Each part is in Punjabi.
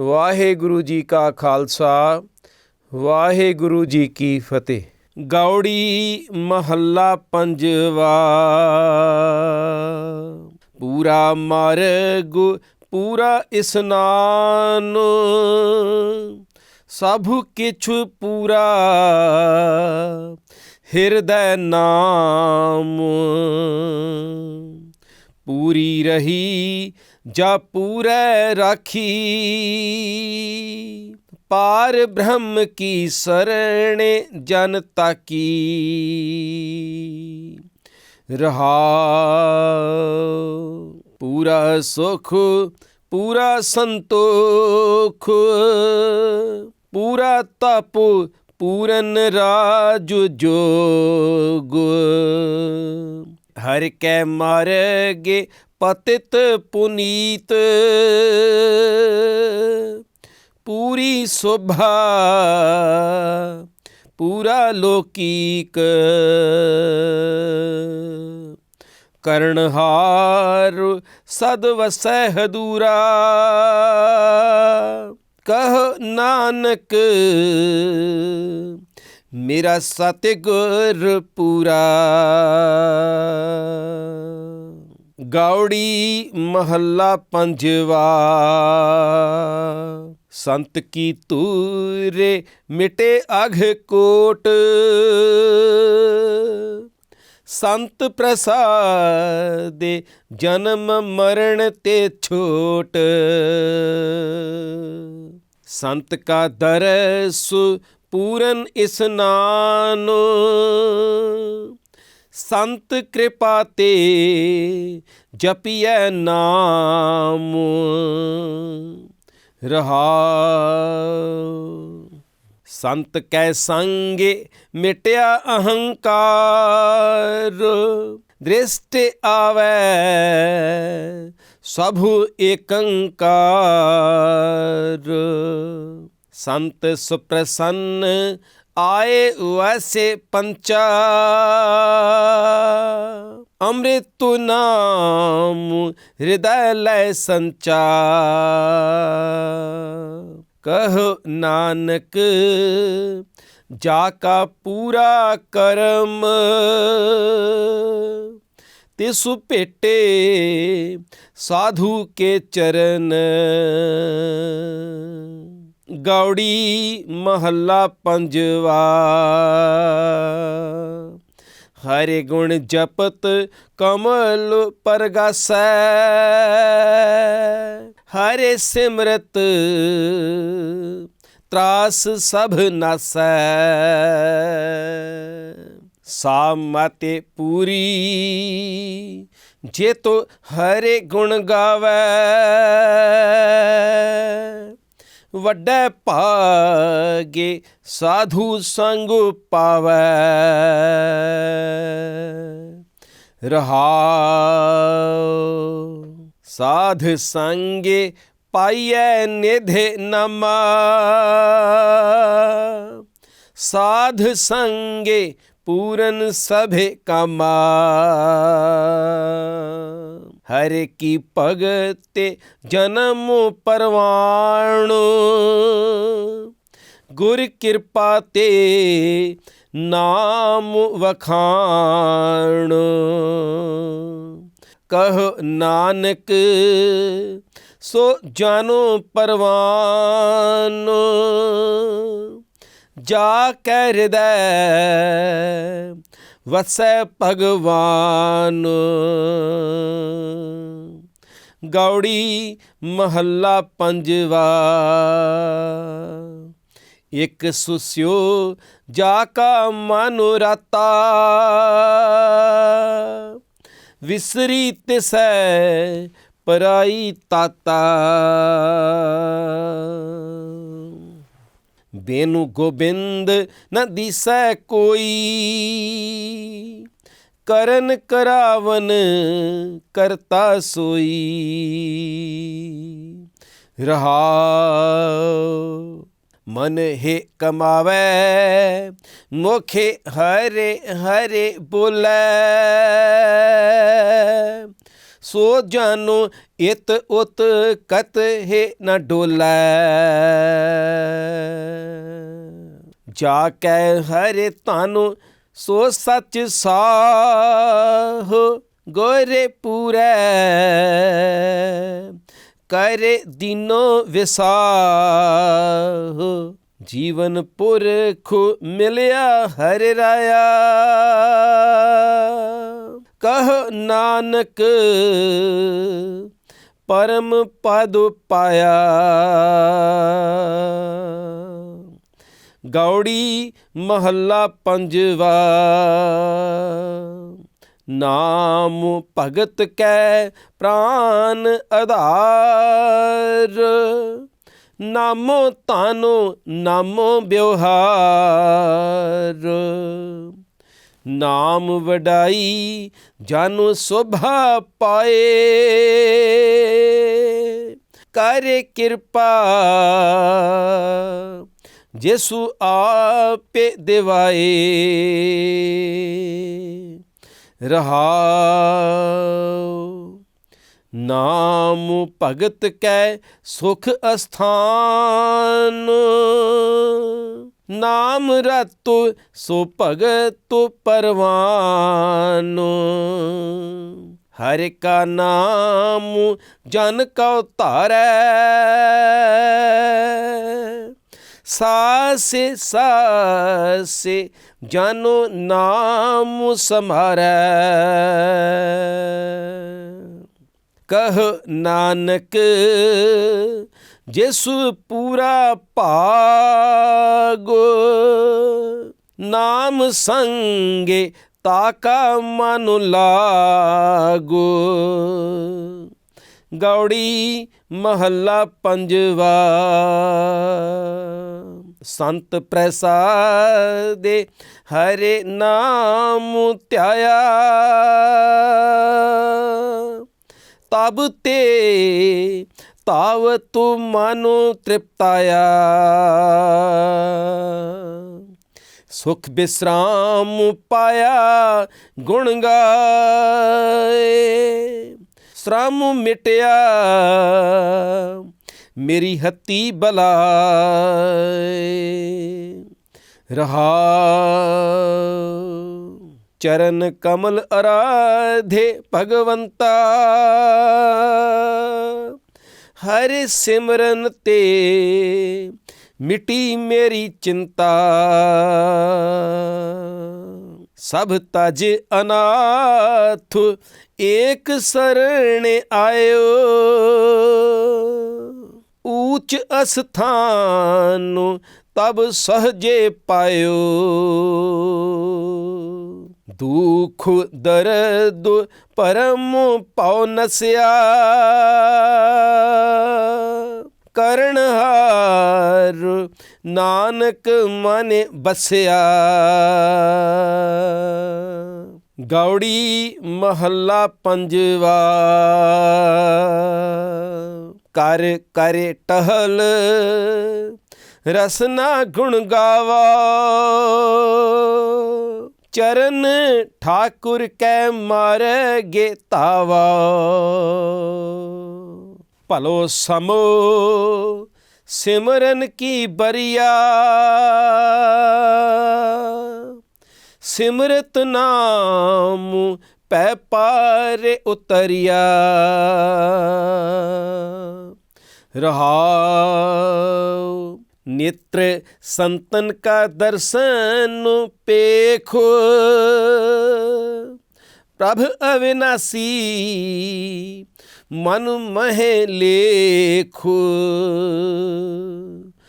ਵਾਹਿਗੁਰੂ ਜੀ ਕਾ ਖਾਲਸਾ, ਵਾਹਿਗੁਰੂ ਜੀ ਕੀ ਫਤਿਹ। ਗੌੜੀ ਮਹੱਲਾ ਪੰਜਵਾ, ਪੂਰਾ ਮਾਰਗ, ਪੂਰਾ ਇਸਨਾਨ, ਸਭ ਕਿਛ ਪੂਰਾ, ਹਿਰਦੈ ਨਾਮ। ਪੂਰੀ ਰਹੀ, ਜਾ ਪੂਰੈ ਰਾਖੀ। ਪਾਰ ਬ੍ਰਹਮ ਕੀ ਸਰਣੇ ਜਨ ਤਾਕੀ। ਰਹਾ ਪੂਰਾ ਸੁਖ, ਪੂਰਾ ਸੰਤੋਖ। ਪੂਰਾ ਤਪ ਪੂਰਨ ਰਾਜ ਜੋਗ। ਹਰ ਕੈ ਮਾਰਗੇ ਪਤਿਤ ਪੁਨੀਤ। ਪੂਰੀ ਸ਼ੋਭਾ ਪੂਰਾ ਲੋਕੀਕ। ਕਰਨਹਾਰ ਸਦ ਵਸੈ ਹਦੂਰਾ। ਕਹ ਨਾਨਕ ਮੇਰਾ ਸਤਿਗੁਰ ਪੂਰਾ। ਗਾਉੜੀ ਮਹੱਲਾ ਪੰਜਵਾ। ਸੰਤ ਕੀ ਤੂਰੇ ਮਿਟੇ ਅਘ ਕੋਟ। ਸੰਤ ਪ੍ਰਸਾਦੇ ਜਨਮ ਮਰਨ ਤੇ ਛੋਟ। ਸੰਤ ਕਾ ਦਰਸ ਪੂਰਨ ਇਸਨਾਨ ਸੰਤ ਕਿਰਪਾ ਤੇ ਜਪੀਐ ਨਾਮ। ਰਹਾ ਸੰਤ ਕੈ ਸੰਗੇ ਮਿਟਿਆ ਅਹੰਕਾਰ। ਦ੍ਰਿਸ਼ਟ ਆਵੈ ਸਭ ਏਕੰਕਾਰ। ਸੰਤ ਸੁਪ੍ਰਸੰਨ ਆਏ ਵੈਸੇ ਪੰਚਾ। ਅੰਮ੍ਰਿਤ ਨਾਮ ਹਿਰਦੈ ਲੈ ਸੰਚਾ। ਕਹੋ ਨਾਨਕ, ਜਾ ਕਾ ਪੂਰਾ ਕਰਮ। ਤਿਸੁ ਭੇਟੇ ਸਾਧੂ ਕੇ ਚਰਨ। ਗੌੜੀ ਮਹੱਲਾ ਪੰਜਵਾ। ਹਰੇ ਗੁਣ ਜਪਤ ਕਮਲ ਪਰਗਾਸੈ। ਹਰੇ ਸਿਮਰਤ ਤਰਾਸ ਸਭ ਨਾਸੈ। ਸਾਮਤੇ ਪੂਰੀ ਜੇ ਤੋ ਹਰੇ ਗੁਣ ਗਾਵੇ। ਵੱਡੇ ਭਾਗੇ ਸਾਧੂ ਸੰਗ ਪਾਵੈ। ਰਹਾਉ, ਸਾਧ ਸੰਗੇ ਪਾਈਐ ਨਿਧੇ ਨਮ। ਸਾਧ ਸੰਗੇ ਪੂਰਨ ਸਭੇ ਕਾਮਾ। ਹਰ ਕੀ ਭਗਤ ਜਨਮ ਪਰਵਾਣ। ਗੁਰ ਕਿਰਪਾ ਤੇ ਨਾਮ ਵਖਾਣ। ਕਹ ਨਾਨਕ, ਸੋ ਜਾਨੋ ਪਰਵਾਨ। ਜਾ ਕਰਦਾ ਵਸੈ ਭਗਵਾਨ। ਗੌੜੀ ਮਹੱਲਾ ਪੰਜਵਾ। ਇਕ ਸੁਸਿਓ ਜਾ ਕਾ ਮਨੁ ਰਤਾ। ਵਿਸਰੀ ਤਿਸੈ ਪਰਾਈ ਤਾਤਾ। ਬੇਨੂ ਗੋਬਿੰਦ ਨ ਦਿਸੈ ਕੋਈ। ਕਰਨ ਕਰਾਵਨ ਕਰਤਾ ਸੋਈ। ਰਹਾਉ, ਮਨ ਹੈ ਕਮਾਵੇ, ਮੁਖੇ ਹਰੇ ਹਰੇ ਬੋਲੇ। ਸੋ ਜਾਨੋ ਇਤ ਉਤ ਕਤ ਹੈ ਨਾ ਡੋਲੈ। ਜਾ ਕੈ ਹਰੇ ਤਾਨੋ ਸੋ ਸੱਚ ਸਾਹ ਗੋਰੇ ਪੂਰੈ। ਕਰੇ ਦਿਨੋ ਵਿਸਾਹ ਜੀਵਨ ਪੁਰਖ ਮਿਲਿਆ ਹਰ ਰਾਇਆ। ਕਹ ਨਾਨਕ, ਪਰਮ ਪਦ ਪਾਇਆ। ਗੌੜੀ ਮਹੱਲਾ ਪੰਜਵਾ, ਨਾਮ ਭਗਤ ਕੈ ਪ੍ਰਾਨ ਆਧਾਰ। ਨਾਮੋ ਤਾਨੋ ਨਾਮੋ ਬਿਵਹਾਰ ਨਾਮ ਵਡਾਈ ਜਨ ਸੁਭਾ ਪਾਏ। ਕਰ ਕਿਰਪਾ ਜਿਸੂ ਆਪੇ ਦਿਵਾਏ। ਰਹਾਉ, ਨਾਮ ਭਗਤ ਕੈ ਸੁਖ ਅਸਥਾਨ। ਨਾਮ ਰਤੁ ਸੋ ਭਗਤ ਪਰਵਾਨ। ਹਰਿ ਕਾ ਨਾਮ ਜਨ ਕਉ ਧਾਰੈ ਸਾਸੇ ਸਾਸੇ ਜਾਨੋ ਨਾਮ ਸਮਾਰੈ। ਕਹ ਨਾਨਕ ਜਿਸ ਪੂਰਾ ਭਾਗੋ, ਨਾਮ ਸੰਗੇ ਤਾਕਾ ਮਨ ਲਾਗੋ। ਗੌੜੀ ਮਹੱਲਾ ਪੰਜਵਾ, ਸੰਤ ਪ੍ਰਸਾਦੇ ਹਰੇ ਨਾਮ ਧਿਆਇਆ। ਤਬ ਤੇ ਤਾਵ ਤੂ ਮਨੁ ਤ੍ਰਿਪਤਾਇਆ ਸੁਖ ਬਿਸਰਾਮ ਪਾਇਆ ਗੁਣ ਗਾਏ, ਸ਼ਰਮ ਮਿਟਿਆ ਮੇਰੀ ਹੱਤੀ ਬਲਾਏ। ਰਹਾ ਚਰਨ ਕਮਲ ਅਰਾਧੇ ਭਗਵੰਤਾ। ਹਰਿ ਸਿਮਰਨ ਤੇ ਮਿਟੀ ਮੇਰੀ ਚਿੰਤਾ। ਸਭ ਤਜ ਅਨਾਥ ਏਕ ਸਰਣ ਆਇਓ। ਊਚ ਅਸਥਾਨ ਤਬ ਸਹਜੇ ਪਾਇਓ। ਦੁਖ, ਦਰਦ ਪਰਮ ਪਉ ਨਸਿਆ। ਕਰਨਹਾਰ ਨਾਨਕ ਮਨ ਬਸਿਆ। ਗੌੜੀ ਮਹੱਲਾ ਪੰਜਵਾ। ਕਰ, ਕਰੇ ਟਹਲ ਰਸਨਾ ਗੁਣ ਗਾਵਾ। ਚਰਨ ਠਾਕੁਰ ਕੈ ਮਾਰ ਮਾਰਗੇ ਤਾਵਾ ਭਲੋ ਸਮੋ ਸਿਮਰਨ ਕੀ ਬਰੀਆ। ਸਿਮਰਤ ਨਾਮ ਪੈ ਪਾਰ ਉਤਰਿਆ। ਰਹਾਉ ਨਿਤਰ ਸੰਤਨ ਕਾ ਦਰਸ਼ਨ ਪੇਖੋ। ਪ੍ਰਭ ਅਵਿਨਾਸੀ, ਮਨ ਮਹਿ ਲੇਖੋ।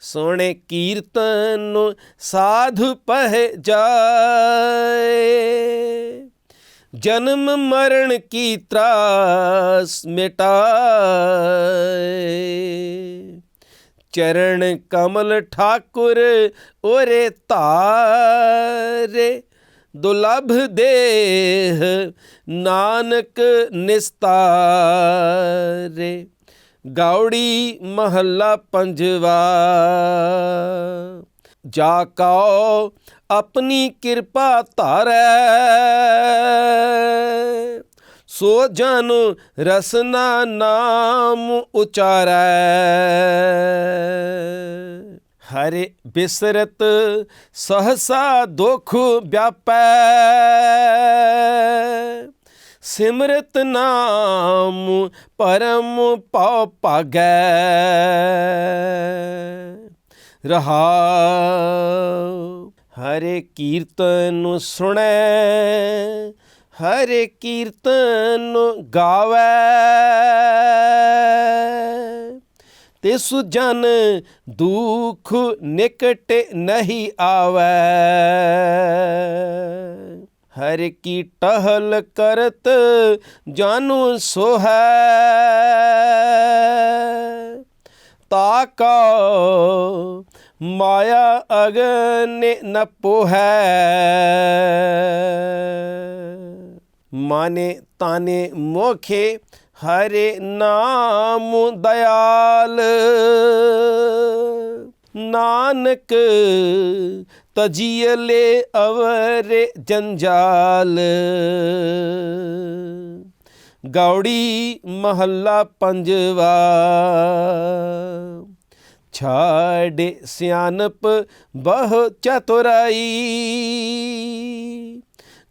ਸੋਹਣੇ ਕੀਰਤਨ ਸਾਧੂ ਪਹਿ ਜਾਏ। ਜਨਮ ਮਰਨ ਕੀ ਤਰਾਸ ਮਿਟਾਏ। ਚਰਨ ਕਮਲ ਠਾਕੁਰ, ਓਰੇ ਧਾਰੇ ਦੁਲਭ ਦੇਹ ਨਾਨਕ ਨਿਸਤਾਰੇ। ਗਾਉੜੀ ਮਹੱਲਾ ਪੰਜਵਾ। ਜਾ ਕਉ ਆਪਣੀ ਕਿਰਪਾ ਧਾਰੈ। ਸੋ ਜਨ ਰਸਨਾ ਨਾਮ ਉਚਾਰੈ। ਹਰੇ ਬਿਸਰਤ ਸਹਸਾ ਦੁਖ ਵਿਆਪੈ। ਸਿਮਰਤ ਨਾਮ ਪਰਮ ਪਉ ਭਾਗੈ। ਰਹਾਉ, ਹਰੇ ਕੀਰਤਨ ਸੁਣੈ। ਹਰੇ ਕੀਰਤਨ ਗਾਵੈ। ਤੇ ਸੁਜਨ ਦੁਖ ਨਿਕਟ ਨਹੀਂ ਆਵੈ। ਹਰ ਕੀ ਟਹਲ ਕਰਤ ਜਾਨੂ ਸੋਹੈ। ਤਾਕਾ ਮਾਇਆ ਅਗਨ ਨ ਪੋਹੈ। ਮਾਨੇ ਤਾਨੇ ਮੋਖੇ ਹਰੇ ਨਾਮ ਦਇਆਲ ਨਾਨਕ ਤਜੀਲੇ ਅਵਰੇ ਜੰਜਾਲ ਗੌੜੀ ਮਹੱਲਾ ਪੰਜਵਾ ਛਾੜੇ ਸਿਆਨਪ ਬਹੁ ਚਤੁਰਾਈ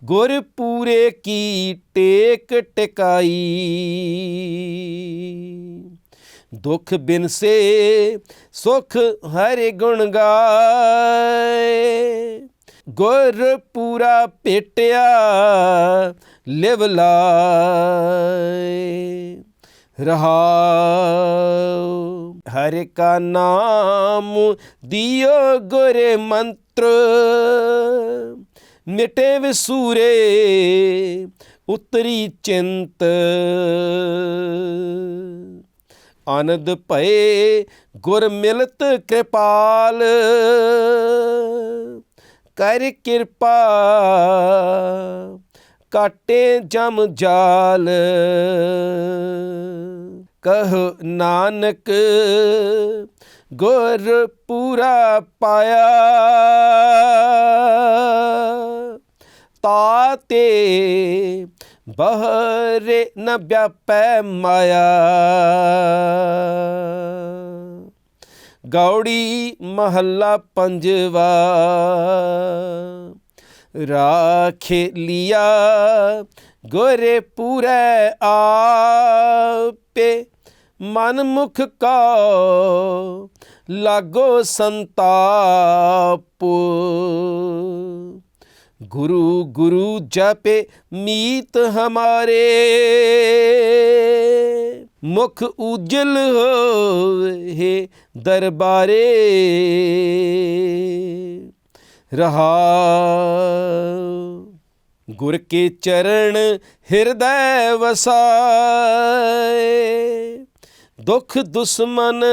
ਗੁਰਪੂਰੇ ਕੀ ਟੇਕ ਟਿਕਾਈ। ਦੁਖ ਬਿਨ ਸੇ, ਸੁਖ ਹਰਿ ਗੁਣ ਗਾਏ। ਗੁਰ ਪੂਰਾ ਭੇਟਿਆ ਲਿਵ ਲਾਏ। ਰਹਾਉ ਹਰਿ ਕਾ ਨਾਮ, ਦਿਓ ਗੁਰੇ ਮੰਤਰ। ਮਿਟੇ ਵਿਸੂਰੇ ਉਤਰੀ ਚਿੰਤ। ਆਨੰਦ ਭਏ ਗੁਰ ਮਿਲਤ ਕਿਰਪਾਲ। ਕਰ ਕਿਰਪਾ ਕਾਟੇ ਜਮ ਜਾਲ। ਕਹ ਨਾਨਕ ਗੁਰ ਪੂਰਾ ਪਾਇਆ। ਤਾਤੇ ਬਹਰੇ ਨ ਵਿਆਪੈ ਮਾਇਆ। ਗੌੜੀ ਮਹੱਲਾ ਪੰਜਵਾ। ਰਾਖੇ ਲਿਆ ਗੋਰੇ ਪੂਰੇ ਆਪੇ ਮਨ ਮੁਖ ਕਾ ਲਾਗੋ ਸੰਤਾਪ। ਗੁਰੂ ਗੁਰੂ ਜਪੇ ਮੀਤ ਹਮਾਰੇ। ਮੁਖ ਉਜਲ ਹੋਏ ਦਰਬਾਰੇ। ਰਹਾ ਗੁਰ ਕੇ ਚਰਨ ਹਿਰਦੈ ਵਸਾਏ। ਦੁੱਖ ਦੁਸ਼ਮਨ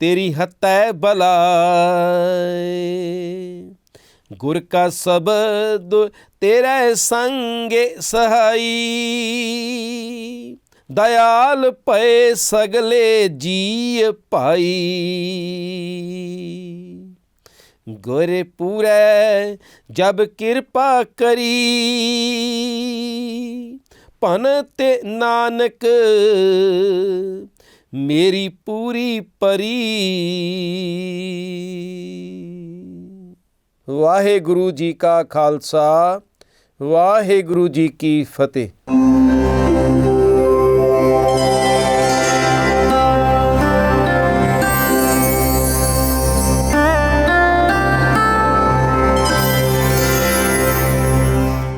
ਤੇਰੀ ਹੱਤੈ ਬਲਾਏ। ਗੁਰ ਕਾ ਸ਼ਬਦ ਤੇਰੇ ਸੰਗੇ ਸਹਾਈ। ਦਇਆਲ ਪਏ ਸਗਲੇ ਜੀ ਭਾਈ। ਗੁਰੇ ਪੂਰੇ ਜਬ ਕਿਰਪਾ ਕਰੀ। ਭਨ ਤੇ ਨਾਨਕ ਮੇਰੀ ਪੂਰੀ ਪਰੀ। ਵਾਹਿਗੁਰੂ ਜੀ ਕਾ ਖਾਲਸਾ ਵਾਹਿਗੁਰੂ ਜੀ ਕੀ ਫਤਿਹ।